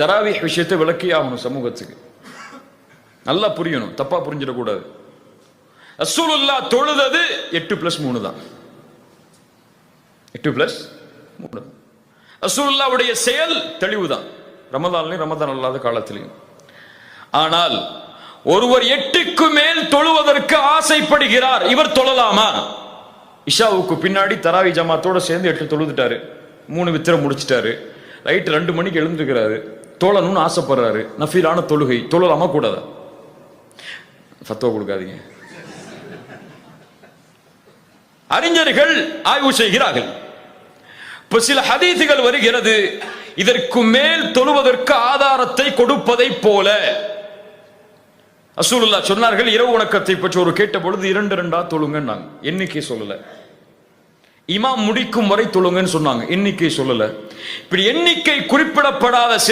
தராவி விஷயத்தை விளக்கி ஆகணும் சமூகத்துக்கு. நல்லா புரியணும் தப்பா புரிஞ்சிடக்கூடாது. ரசூலுல்லா தொழுதது எட்டு பிளஸ் மூணு தான். எட்டு பிளஸ் மூணு. ரசூலுல்லாவுடைய செயல் தெளிவு தான். ரமதான்லையும் ரமதான் அல்லாத காலத்திலையும். ஆனால் ஒருவர் எட்டுக்கு மேல் தொழுவதற்கு ஆசைப்படுகிறார் இவர் தொழலாமா? இஷாவுக்கு பின்னாடி தராவி ஜமாத்தோட சேர்ந்து எட்டு தொழுதுட்டாரு. மூணு வித்திரம் முடிச்சிட்டாரு. ரைட் ரெண்டு மணிக்கு எழுந்திருக்கிறாரு. தொழணும்னு ஆசைப்படுறாரு. நஃபீலான தொழுகை. தொழலாமா கூடாதா? ஃபத்துவா கொடுக்காதீங்க. அறிஞர்கள் ஆய்வு செய்கிறார்கள். இப்ப சில ஹதீசுகள் வருகிறது. இதற்கு மேல் தொழுவதற்கு ஆதாரத்தை கொடுப்பதை போல. அசூலுல்லா சொன்னார்கள் இரவு உணக்கத்தை பற்றி ஒரு கேட்ட பொழுது இரண்டு ரெண்டா தொழுங்கன்னாங்க. எண்ணிக்கை சொல்லல. இமாம் முடிக்கும் வரை தொழுங்கன்னு சொன்னாங்க. எண்ணிக்கை சொல்லல. இப்படி எண்ணிக்கை குறிப்பிடப்படாத சில